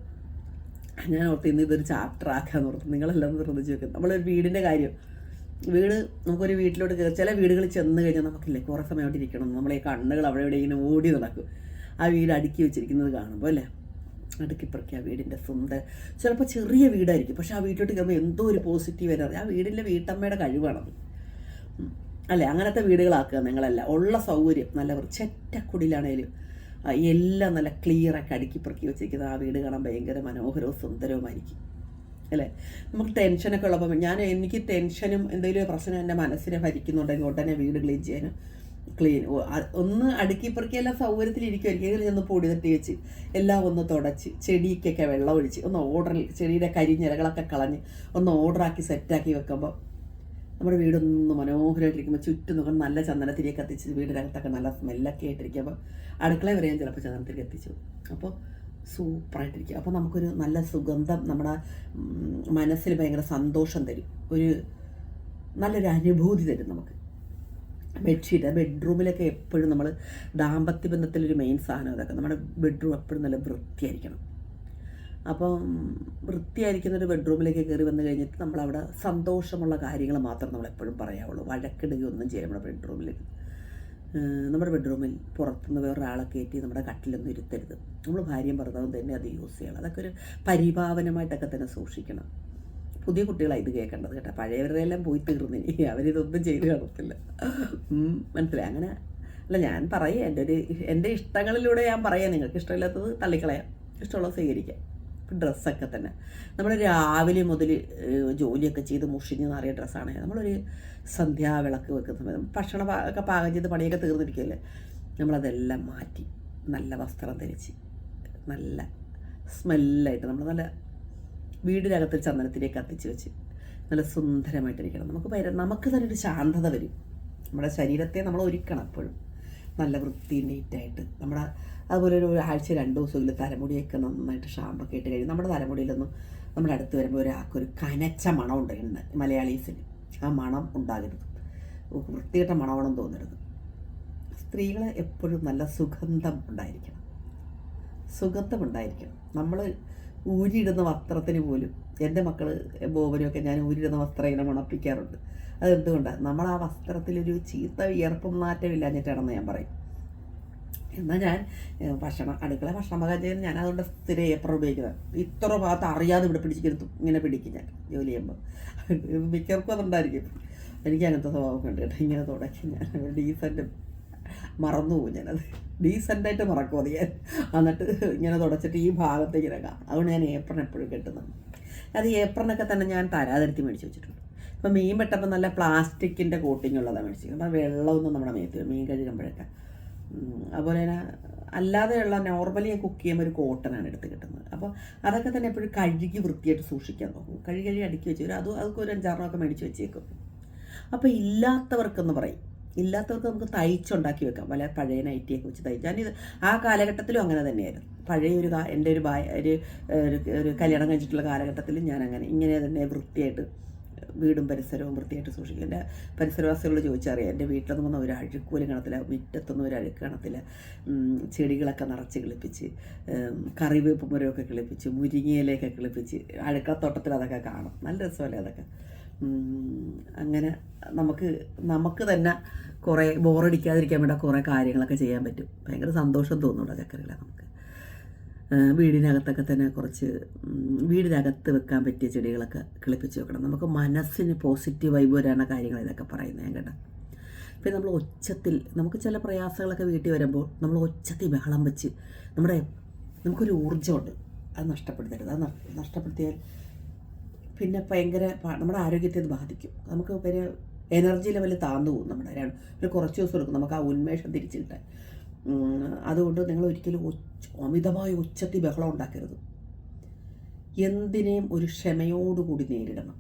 ഞാൻ ഓർത്ത് ഇന്ന് ഇതൊരു ചാപ്റ്റർ ആക്കാന്ന് ഓർത്ത് നിങ്ങളെല്ലാം ശ്രദ്ധിച്ച് വെക്കും. നമ്മളൊരു വീടിന്റെ കാര്യം. വീട് നമുക്കൊരു വീട്ടിലോട്ട് കയറി ചില വീടുകളിൽ ചെന്ന് കഴിഞ്ഞാൽ നമുക്കില്ലേ കുറേ സമയം അവിടെ ഇരിക്കണം. നമ്മളെ കണ്ണുകൾ അവിടെ ഇവിടെ ഇങ്ങനെ ഓടി നടക്കും. ആ വീട് അടുക്കി വെച്ചിരിക്കുന്നത് കാണുമ്പോൾ അല്ലേ? അടുക്കിപ്പറക്കി ആ വീടിന്റെ സ്വന്തം. ചിലപ്പോൾ ചെറിയ വീടായിരിക്കും. പക്ഷെ ആ വീട്ടിലോട്ട് കയറുമ്പോൾ എന്തോ ഒരു പോസിറ്റീവ് എനർജി ആ വീടിന്റെ വീട്ടമ്മയുടെ കഴിവാണത്. അല്ലെ? അങ്ങനത്തെ വീടുകളാക്കുക നിങ്ങളല്ല. ഉള്ള സൗകര്യം നല്ല വൃച്ചറ്റക്കുടിയിലാണേലും എല്ലാം നല്ല ക്ലിയറൊക്കെ അടുക്കി പെറുക്കി ആ വീട് കാണാൻ ഭയങ്കര മനോഹരവും സുന്ദരവുമായിരിക്കും. അല്ലേ? നമുക്ക് ടെൻഷനൊക്കെ ഉള്ളപ്പോൾ ഞാൻ എനിക്ക് ടെൻഷനും എന്തെങ്കിലും പ്രശ്നം എന്റെ മനസ്സിനെ ഭരിക്കുന്നുണ്ടെങ്കിൽ ഉടനെ വീട് ക്ലീൻ ചെയ്യാനും ക്ലീൻ ഒന്ന് അടുക്കി പെറുക്കി എല്ലാ സൗകര്യത്തിലിരിക്കുമായിരിക്കും എങ്കിലും ചെന്ന് പൊടി തട്ടി വെച്ച് എല്ലാം ഒന്ന് തുടച്ച് ചെടിക്കൊക്കെ വെള്ളം ഒഴിച്ച് ഒന്ന് ഓർഡറിൽ ചെടിയുടെ കരിഞ്ഞിലകളൊക്കെ കളഞ്ഞ് ഒന്ന് ഓർഡറാക്കി സെറ്റാക്കി വെക്കുമ്പോൾ നമ്മുടെ വീടൊന്ന് മനോഹരമായിട്ടിരിക്കുമ്പോൾ ചുറ്റും നോക്കണം നല്ല ചന്ദനത്തിരി കത്തിച്ച് വീടിനകത്തൊക്കെ നല്ല സ്മെല്ലൊക്കെ ആയിട്ടിരിക്കുമ്പോൾ അടുക്കള വരെ ഞാൻ ചിലപ്പോൾ ചന്ദനത്തിരി കത്തിച്ചു അപ്പോൾ സൂപ്പറായിട്ടിരിക്കും അപ്പോൾ നമുക്കൊരു നല്ല സുഗന്ധം നമ്മുടെ മനസ്സിൽ ഭയങ്കര സന്തോഷം തരും. ഒരു നല്ലൊരു അനുഭൂതി തരും നമുക്ക്. ബെഡ്ഷീറ്റ് ബെഡ്റൂമിലൊക്കെ എപ്പോഴും നമ്മൾ ദാമ്പത്യ ബന്ധത്തിലൊരു മെയിൻ സാധനം അതൊക്കെ. നമ്മുടെ ബെഡ്റൂം എപ്പോഴും നല്ല വൃത്തിയായിരിക്കണം. അപ്പം വൃത്തിയായിരിക്കുന്ന ഒരു ബെഡ്റൂമിലേക്ക് കയറി വന്നു കഴിഞ്ഞിട്ട് നമ്മളവിടെ സന്തോഷമുള്ള കാര്യങ്ങൾ മാത്രം നമ്മൾ എപ്പോഴും പറയാവുള്ളൂ വഴക്കിടുകയൊന്നും ചെയ്യും നമ്മുടെ ബെഡ്റൂമിൽ നമ്മുടെ ബെഡ്റൂമിൽ പുറത്തുനിന്ന് വേറൊരാളെ കയറ്റി നമ്മുടെ കട്ടിലൊന്നും ഇരുത്തരുത്. നമ്മൾ ഭാര്യയും ഭർത്താവും തന്നെ അത് യൂസ് ചെയ്യണം. അതൊക്കെ ഒരു പരിഭാവനമായിട്ടൊക്കെ തന്നെ സൂക്ഷിക്കണം. പുതിയ കുട്ടികളാണ് ഇത് കേൾക്കേണ്ടത് കേട്ടോ. പഴയവരുടെ എല്ലാം പോയി തീർന്നിനി അവരിതൊന്നും ചെയ്ത് കാണത്തില്ല. മനസ്സിലായി. അങ്ങനെ അല്ല ഞാൻ പറയാം. എന്റെ ഒരു എന്റെ ഇഷ്ടങ്ങളിലൂടെ ഞാൻ പറയാം. നിങ്ങൾക്ക് ഇഷ്ടമില്ലാത്തത് തള്ളിക്കളയാം. ഇഷ്ടമുള്ളത് സ്വീകരിക്കാം. ഡ്രസ്സൊക്കെ തന്നെ. നമ്മൾ രാവിലെ മുതൽ ജോലിയൊക്കെ ചെയ്ത് മുഷിഞ്ഞ് നിറയ ഡ്രസ്സാണ്. നമ്മളൊരു സന്ധ്യാവിളക്ക് വെക്കുന്ന സമയത്ത് ഭക്ഷണം ഒക്കെ പാകം ചെയ്ത് പണിയൊക്കെ തീർന്നിരിക്കുകയല്ലേ നമ്മളതെല്ലാം മാറ്റി നല്ല വസ്ത്രം ധരിച്ച് നല്ല സ്മെല്ലായിട്ട് നമ്മൾ നല്ല വീടിനകത്ത് ചന്ദനത്തിലേക്ക് കത്തിച്ച് വെച്ച് നല്ല സുന്ദരമായിട്ടിരിക്കണം. നമുക്ക് നമുക്ക് തന്നെ ഒരു ശാന്തത വരും. നമ്മുടെ ശരീരത്തെ നമ്മൾ ഒരുക്കണം എപ്പോഴും. നല്ല വൃത്തി നീറ്റായിട്ട്. നമ്മുടെ അതുപോലെ ഒരു ആഴ്ച രണ്ട് ദിവസമെങ്കിലും തലമുടിയൊക്കെ നന്നായിട്ട് ഷാമ്പൊക്കെ ഇട്ട് കഴിയും നമ്മുടെ തലമുടിയിലൊന്നും നമ്മുടെ അടുത്ത് വരുമ്പോൾ ഒരാൾക്കൊരു കനച്ച മണം ഇന്ന് മലയാളീസിന് ആ മണം ഉണ്ടാകരുത്. വൃത്തികെട്ട മണമാണെന്ന് തോന്നരുത്. സ്ത്രീകൾ എപ്പോഴും നല്ല സുഗന്ധം ഉണ്ടായിരിക്കണം. സുഗന്ധം ഉണ്ടായിരിക്കണം. നമ്മൾ ഊരിയിടുന്ന വസ്ത്രത്തിന് പോലും എന്റെ മക്കൾ ബോബനൊക്കെ ഞാൻ ഊരിയിടുന്ന വസ്ത്രം ഇങ്ങനെ മണപ്പിക്കാറുണ്ട് അതെന്തുകൊണ്ടാണ് നമ്മൾ ആ വസ്ത്രത്തിലൊരു ചീത്ത വിയർപ്പും മാറ്റം ഇല്ലാഞ്ഞിട്ടാണെന്ന് ഞാൻ പറയും. എന്നാൽ ഞാൻ ഭക്ഷണം അടുക്കള ഭക്ഷണം പാകം ചെയ്യുന്നത് ഞാൻ അതുകൊണ്ട് സ്ഥിരം ഏപ്പർ ഉപയോഗിക്കുന്നത്. ഇത്ര ഭാഗത്ത് അറിയാതെ ഇവിടെ പിടിച്ചിരുത്തും ഇങ്ങനെ പിടിക്കും ഞാൻ ജോലി ചെയ്യുമ്പോൾ മിക്കവർക്കും അതുണ്ടായിരിക്കും. എനിക്ക് അങ്ങനത്തെ സ്വഭാവമൊക്കെ ഉണ്ട് കേട്ടോ. ഇങ്ങനെ തുടക്കി ഞാൻ. ഡീസന്റ് മറന്നു പോകും ഞാനത്. ഡീസന്റായിട്ട് മറക്കും അത് ഞാൻ? എന്നിട്ട് ഇങ്ങനെ തുടച്ചിട്ട് ഈ ഭാഗത്ത് ഇങ്ങനെ കാണാം അതുകൊണ്ട് ഞാൻ ഏപ്രൺ എപ്പോഴും കെട്ടുന്നത്. അത് ഏപ്രണൊക്കെ തന്നെ ഞാൻ തരാതിരുത്തി മേടിച്ച് വെച്ചിട്ടുണ്ട്. ഇപ്പം മീൻ വെട്ടപ്പോൾ നല്ല പ്ലാസ്റ്റിക്കിന്റെ കോട്ടിംഗ് ഉള്ളതാണ് മേടിച്ചത്. അപ്പോൾ വെള്ളമൊന്നും നമ്മുടെ മേത്ത് മീൻ കഴുകുമ്പോഴൊക്കെ. അതുപോലെ തന്നെ അല്ലാതെയുള്ള നോർമലി ഞാൻ കുക്ക് ചെയ്യുമ്പോൾ ഒരു കോട്ടനാണ് എടുത്ത് കിട്ടുന്നത്. അപ്പോൾ അതൊക്കെ തന്നെ എപ്പോഴും കഴുകി വൃത്തിയായിട്ട് സൂക്ഷിക്കാൻ നോക്കും. കഴുകി കഴുകി അടുക്കി വെച്ച് വരും. അത് അതൊക്കെ ഒരു അഞ്ചാറെണ്ണമൊക്കെ മേടിച്ച് വെച്ചേക്കും. അപ്പോൾ ഇല്ലാത്തവർക്കെന്ന് പറയും. ഇല്ലാത്തവർക്ക് നമുക്ക് തയ്ച്ചുണ്ടാക്കി വെക്കാം. പല പഴയ നൈറ്റിയൊക്കെ വെച്ച് തയ്ച്ച്. ഞാനിത് ആ കാലഘട്ടത്തിലും അങ്ങനെ തന്നെയായിരുന്നു. പഴയ ഒരു എന്റെ ഒരു ഒരു ഒരു- കല്യാണം കഴിച്ചിട്ടുള്ള കാലഘട്ടത്തിലും ഞാൻ അങ്ങനെ ഇങ്ങനെ തന്നെ വൃത്തിയായിട്ട് വീടും പരിസരവും വൃത്തിയായിട്ട് സൂക്ഷിക്കും. എന്റെ പരിസരവാസികളോട് ചോദിച്ചറിയാം. എന്റെ വീട്ടിലൊന്നും വന്ന ഒരു അഴുക്കൂലും കാണത്തില്ല മുറ്റത്തൊന്നും ഒരു അഴുക്ക് കാണത്തില്ല ചെടികളൊക്കെ നിറച്ച് കിളിപ്പിച്ച് കറിവേപ്പ് മുരമൊക്കെ കിളിപ്പിച്ച് മുരിങ്ങയിലൊക്കെ കിളിപ്പിച്ച് അഴുക്കത്തോട്ടത്തിൽ അതൊക്കെ കാണും. നല്ല രസമല്ലേ അതൊക്കെ? അങ്ങനെ നമുക്ക് നമുക്ക് തന്നെ കുറേ ബോറടിക്കാതിരിക്കാൻ വേണ്ട കുറേ കാര്യങ്ങളൊക്കെ ചെയ്യാൻ പറ്റും. ഭയങ്കര സന്തോഷം തോന്നുന്നുണ്ട് ചക്കരയില നമുക്ക്. വീടിനകത്തൊക്കെ തന്നെ കുറച്ച് വീടിനകത്ത് വെക്കാൻ പറ്റിയ ചെടികളൊക്കെ കിളിപ്പിച്ച് വെക്കണം. നമുക്ക് മനസ്സിന് പോസിറ്റീവ് വൈബ് വരാനുള്ള കാര്യങ്ങൾ ഇതൊക്കെ പറയുന്നത് ഞാൻ കേട്ടോ പിന്നെ നമ്മൾ ഒച്ചത്തിൽ നമുക്ക് ചില പ്രയാസങ്ങളൊക്കെ വീട്ടിൽ വരുമ്പോൾ നമ്മൾ ഒച്ചത്തിൽ ബഹളം വെച്ച് നമ്മുടെ നമുക്കൊരു ഊർജമുണ്ട്. അത് നഷ്ടപ്പെടുത്തരുത്. അത് നഷ്ടപ്പെടുത്തിയാൽ പിന്നെ ഭയങ്കര നമ്മുടെ ആരോഗ്യത്തെ അത് ബാധിക്കും. നമുക്ക് പിന്നെ എനർജി ലെവൽ താന്നു പോകും നമ്മുടെ ഒരു കുറച്ച് ദിവസം എടുക്കും. നമുക്ക് ആ ഉന്മേഷം തിരിച്ചു കിട്ടാൻ. അതുകൊണ്ട് നിങ്ങൾ ഒരിക്കലും അമിതമായ ഉച്ചത്തി ബഹളം ഉണ്ടാക്കരുത്. എന്തിനേയും ഒരു ക്ഷമയോടുകൂടി നേരിടണം.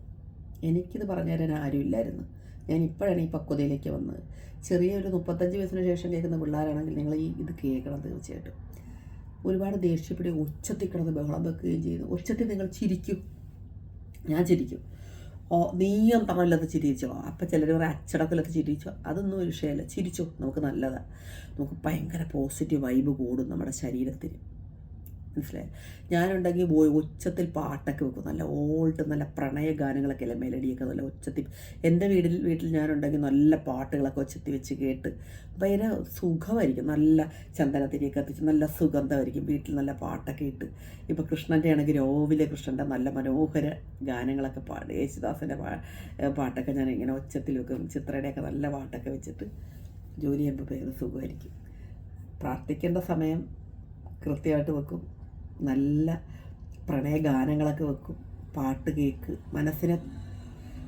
എനിക്കിത് പറഞ്ഞു തരാൻ ആരുമില്ലായിരുന്നു ഞാൻ ഇപ്പോഴാണ് ഈ പക്വതയിലേക്ക് വന്നത്. ചെറിയൊരു മുപ്പത്തഞ്ച് വയസ്സിന് ശേഷം കേൾക്കുന്ന പിള്ളേരാണെങ്കിൽ നിങ്ങൾ ഈ ഇത് കേൾക്കണം തീർച്ചയായിട്ടും. ഒരുപാട് ദേഷ്യപ്പെടുകയും ഉച്ചത്തിൽ കിടന്ന് ബഹളം വെക്കുകയും ചെയ്യുന്നു. ഉച്ചത്തിൽ നിങ്ങൾ ചിരിക്കും. ഞാൻ ചിരിക്കും. ഓ നീയും തറയില്ലാത്ത ചിരിച്ചോ? അപ്പം ചിലർ പറയും അച്ചടക്കമില്ലാത്ത ചിരിച്ചോ? അതൊന്നും ഒരു വിഷയമല്ല ചിരിച്ചോ? നമുക്ക് നല്ലതാണ് നമുക്ക് ഭയങ്കര പോസിറ്റീവ് വൈബ് കൂടും നമ്മുടെ ശരീരത്തിന്. മനസ്സിലായി? ഞാനുണ്ടെങ്കിൽ പോയി ഉച്ചത്തിൽ പാട്ടൊക്കെ വെക്കും. നല്ല ഓൾഡ് നല്ല പ്രണയ ഗാനങ്ങളൊക്കെ അല്ലേ മെലഡിയൊക്കെ നല്ല ഉച്ചത്തിൽ. എന്റെ വീട്ടിൽ വീട്ടിൽ ഞാനുണ്ടെങ്കിൽ നല്ല പാട്ടുകളൊക്കെ ഉച്ചത്തിൽ വെച്ച് കേട്ട് ഭയങ്കര സുഖമായിരിക്കും. നല്ല ചന്ദനത്തിരി കത്തിച്ച് നല്ല സുഗന്ധമായിരിക്കും. വീട്ടിൽ നല്ല പാട്ടൊക്കെ ഇട്ട്. ഇപ്പോൾ കൃഷ്ണന്റെ ആണെങ്കിൽ രാവിലെ കൃഷ്ണന്റെ നല്ല മനോഹര ഗാനങ്ങളൊക്കെ പാടും യേശുദാസിന്റെ പാട്ടൊക്കെ ഞാൻ ഇങ്ങനെ ഉച്ചത്തിൽ വെക്കും. ചിത്രയുടെയൊക്കെ നല്ല പാട്ടൊക്കെ വെച്ചിട്ട് ജോലി ചെയ്യുമ്പോൾ ഭയങ്കര സുഖമായിരിക്കും. പ്രാർത്ഥിക്കേണ്ട സമയം കൃത്യമായിട്ട് വെക്കും. നല്ല പ്രണയ ഗാനങ്ങളൊക്കെ വെക്കും പാട്ട് കേൾക്ക് മനസ്സിനെ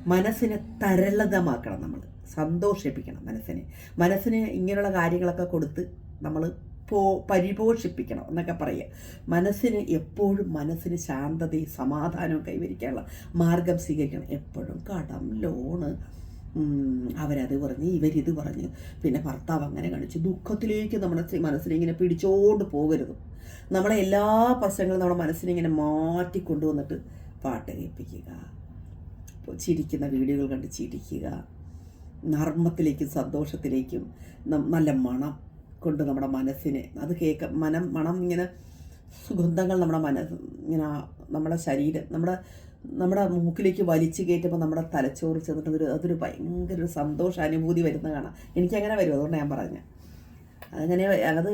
മനസ്സിനെ തരളിതമാക്കണം നമ്മൾ സന്തോഷിപ്പിക്കണം മനസ്സിനെ. മനസ്സിന് ഇങ്ങനെയുള്ള കാര്യങ്ങളൊക്കെ കൊടുത്ത് നമ്മൾ പോ പരിപോഷിപ്പിക്കണം എന്നൊക്കെ പറയുക. മനസ്സിന് എപ്പോഴും മനസ്സിന് ശാന്തതയും സമാധാനവും കൈവരിക്കാനുള്ള മാർഗം സ്വീകരിക്കണം. എപ്പോഴും കടം ലോണ് അവരത് പറഞ്ഞ് ഇവരിത് പറഞ്ഞ് പിന്നെ ഭർത്താവ് അങ്ങനെ കാണിച്ച് ദുഃഖത്തിലേക്ക് നമ്മുടെ മനസ്സിനെ ഇങ്ങനെ പിടിച്ചോണ്ട് പോകരുത്. നമ്മളെ എല്ലാ പ്രശ്നങ്ങളും നമ്മുടെ മനസ്സിനിങ്ങനെ മാറ്റി കൊണ്ടുവന്നിട്ട് പാട്ട് കേൾപ്പിക്കുക. ചിരിക്കുന്ന വീഡിയോകൾ കണ്ട് ചിരിക്കുക. നർമ്മത്തിലേക്കും സന്തോഷത്തിലേക്കും നല്ല മണം കൊണ്ട് നമ്മുടെ മനസ്സിനെ അത് കേൾക്ക മനം മണം ഇങ്ങനെ സുഗന്ധങ്ങൾ നമ്മുടെ മനസ്സ് ഇങ്ങനെ നമ്മുടെ ശരീരം നമ്മുടെ നമ്മുടെ മൂക്കിലേക്ക് വലിച്ചു കയറ്റുമ്പോൾ നമ്മുടെ തലച്ചോറ് ചെന്നിട്ട് അതൊരു അതൊരു ഭയങ്കര ഒരു സന്തോഷാനുഭൂതി വരുന്ന കാണാം. എനിക്കങ്ങനെ വരും അതുകൊണ്ട് ഞാൻ പറഞ്ഞത് അങ്ങനെ അത്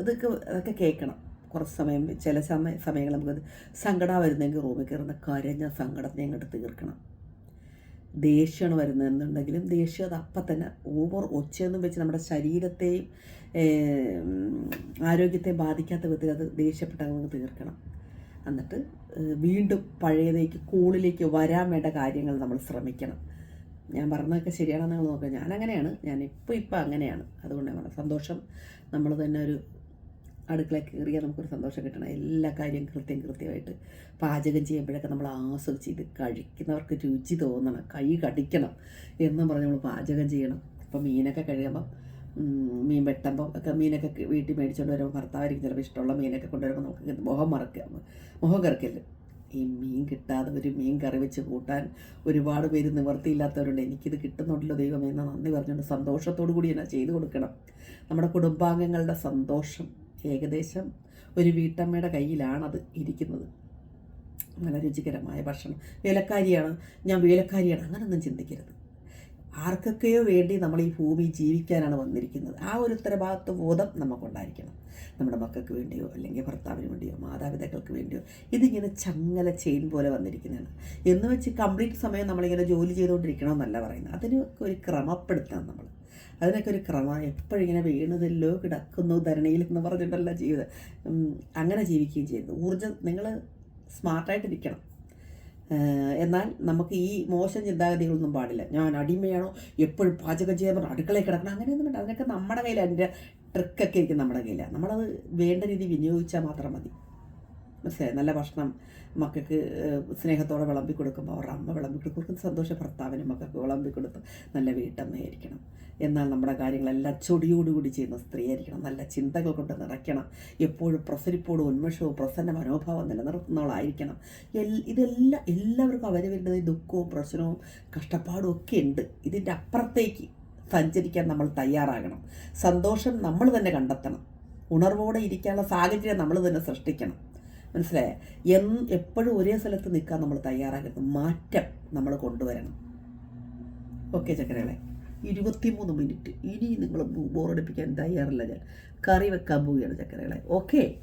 ഇതൊക്കെ അതൊക്കെ കേൾക്കണം. കുറച്ച് സമയം ചില സമയ സമയങ്ങൾ നമുക്ക് സങ്കടം വരുന്നെങ്കിൽ റൂമിൽ കയറുന്ന കരഞ്ഞ സങ്കടത്തിനെ അങ്ങോട്ട് തീർക്കണം. ദേഷ്യമാണ് വരുന്നതെന്നുണ്ടെങ്കിലും ദേഷ്യം അത് അപ്പം തന്നെ ഓവർ ഒച്ചയൊന്നും വെച്ച് നമ്മുടെ ശരീരത്തെയും ആരോഗ്യത്തെ ബാധിക്കാത്ത വിധത്തിൽ അത് ദേഷ്യപ്പെട്ട അങ്ങ് തീർക്കണം. എന്നിട്ട് വീണ്ടും പഴയതേക്ക് കൂളിലേക്ക് വരാൻ വേണ്ട കാര്യങ്ങൾ നമ്മൾ ശ്രമിക്കണം. ഞാൻ പറഞ്ഞതൊക്കെ ശരിയാണെന്ന് നോക്കുക. ഞാൻ അങ്ങനെയാണ് ഞാൻ ഇപ്പോൾ ഇപ്പോൾ അങ്ങനെയാണ്. അതുകൊണ്ട് സന്തോഷം. നമ്മൾ തന്നെ ഒരു അടുക്കള കയറിയാൽ നമുക്കൊരു സന്തോഷം കിട്ടണം. എല്ലാ കാര്യവും കൃത്യം കൃത്യമായിട്ട് പാചകം ചെയ്യുമ്പോഴൊക്കെ നമ്മൾ ആസ്വദിച്ച് ഇത് കഴിക്കുന്നവർക്ക് രുചി തോന്നണം കൈ കടിക്കണം എന്നും പറഞ്ഞ് നമ്മൾ പാചകം ചെയ്യണം. ഇപ്പം മീനൊക്കെ കഴിയുമ്പം മീൻ വെട്ടുമ്പം ഒക്കെ മീനൊക്കെ വീട്ടിൽ മേടിച്ചുകൊണ്ട് വരുമ്പോൾ ഭർത്താവായിരിക്കും ചിലപ്പോൾ ഇഷ്ടമുള്ള മീനൊക്കെ കൊണ്ടുവരുമ്പോൾ നമുക്ക് മുഖം മറക്കുക മുഖം കറക്കൽ ഈ മീൻ കിട്ടാതെ ഒരു മീൻ കറി വെച്ച് കൂട്ടാൻ ഒരുപാട് പേര് നിവർത്തിയില്ലാത്തവരുണ്ട്. എനിക്കിത് കിട്ടുന്നുണ്ടല്ലോ ദൈവമേ എന്ന് നന്ദി പറഞ്ഞുകൊണ്ട് സന്തോഷത്തോടു കൂടി എന്നാ ചെയ്തു കൊടുക്കണം. നമ്മുടെ കുടുംബാംഗങ്ങളുടെ സന്തോഷം ഏകദേശം ഒരു വീട്ടമ്മയുടെ കയ്യിലാണത് ഇരിക്കുന്നത്. നല്ല രുചികരമായ ഭക്ഷണം. വേലക്കാരിയാണ്. ഞാൻ വേലക്കാരിയാണ്. അങ്ങനൊന്നും ചിന്തിക്കരുത്. ആർക്കൊക്കെയോ വേണ്ടി നമ്മൾ ഈ ഭൂമി ജീവിക്കാനാണ് വന്നിരിക്കുന്നത്. ആ ഒരു ഉത്തരവാദിത്വ ബോധം നമുക്കുണ്ടായിരിക്കണം. നമ്മുടെ മക്കൾക്ക് വേണ്ടിയോ അല്ലെങ്കിൽ ഭർത്താവിന് വേണ്ടിയോ മാതാപിതാക്കൾക്ക് വേണ്ടിയോ ഇതിങ്ങനെ ചങ്ങല ചെയിൻ പോലെ വന്നിരിക്കുന്നതാണ്. എന്ന് വെച്ച് കംപ്ലീറ്റ് സമയം നമ്മളിങ്ങനെ ജോലി ചെയ്തുകൊണ്ടിരിക്കണമെന്നല്ല പറയുന്നത്. അതിനൊക്കെ ഒരു ക്രമപ്പെടുത്തണം നമ്മൾ. അതിനൊക്കെ ഒരു ക്രമം. എപ്പോഴിങ്ങനെ വീണതല്ലോ കിടക്കുന്നു ധരണിയിൽ എന്ന് പറഞ്ഞിട്ടല്ല ജീവിതം. അങ്ങനെ ജീവിക്കുകയും ചെയ്യുന്നു. ഊർജം നിങ്ങൾ സ്മാർട്ടായിട്ടിരിക്കണം. എന്നാൽ നമുക്ക് ഈ മോശം ചിന്താഗതികളൊന്നും പാടില്ല. ഞാൻ അടിമയാണോ? എപ്പോഴും പാചകം ചെയ്യാൻ പറഞ്ഞാൽ അടുക്കളയിൽ കിടക്കണം. അങ്ങനെയൊന്നും വേണ്ട. അതിനൊക്കെ നമ്മുടെ കയ്യിൽ അതിന്റെ ട്രിക്കൊക്കെ ഇരിക്കും നമ്മുടെ കയ്യിലാണ് നമ്മളത് വേണ്ട രീതി വിനിയോഗിച്ചാൽ മാത്രം മതി. മനസ്സിലായി? നല്ല ഭക്ഷണം മക്കൾക്ക് സ്നേഹത്തോടെ വിളമ്പി കൊടുക്കുമ്പോൾ അവരുടെ അമ്മ വിളമ്പി കൊടുക്കും. സന്തോഷ ഭർത്താവിനും മക്കൾക്ക് വിളമ്പി കൊടുത്ത് നല്ല വീട്ടമ്മയായിരിക്കണം. എന്നാൽ നമ്മുടെ കാര്യങ്ങളെല്ലാം ചൊടിയോടുകൂടി ചെയ്യുന്ന സ്ത്രീയായിരിക്കണം. നല്ല ചിന്തകൾ കൊണ്ട് നിറയ്ക്കണം എപ്പോഴും പ്രസരിപ്പോടും ഉന്മേഷവും പ്രസന്ന മനോഭാവം നിലനിർത്തുന്നവളായിരിക്കണം ഇതെല്ലാം എല്ലാവർക്കും അവരവരുടെ ദുഃഖവും പ്രശ്നവും കഷ്ടപ്പാടും ഒക്കെ ഉണ്ട്. ഇതിന്റെ അപ്പുറത്തേക്ക് സഞ്ചരിക്കാൻ നമ്മൾ തയ്യാറാകണം. സന്തോഷം നമ്മൾ തന്നെ കണ്ടെത്തണം. ഉണർവോടെ ഇരിക്കാനുള്ള സാഹചര്യം നമ്മൾ തന്നെ സൃഷ്ടിക്കണം. മനസ്സിലായ? എന്ന് എപ്പോഴും ഒരേ സ്ഥലത്ത് നിൽക്കാൻ നമ്മൾ തയ്യാറാകരുത്. മാറ്റം നമ്മൾ കൊണ്ടുവരണം. ഓക്കെ ചക്കരകളെ ഇരുപത്തിമൂന്ന് മിനിറ്റ്. ഇനി നിങ്ങൾ ബോറടിപ്പിക്കാൻ തയ്യാറില്ല ഞാൻ. കറി വെക്കാൻ പോവുകയാണ് ചക്കരകളെ. ഓക്കെ?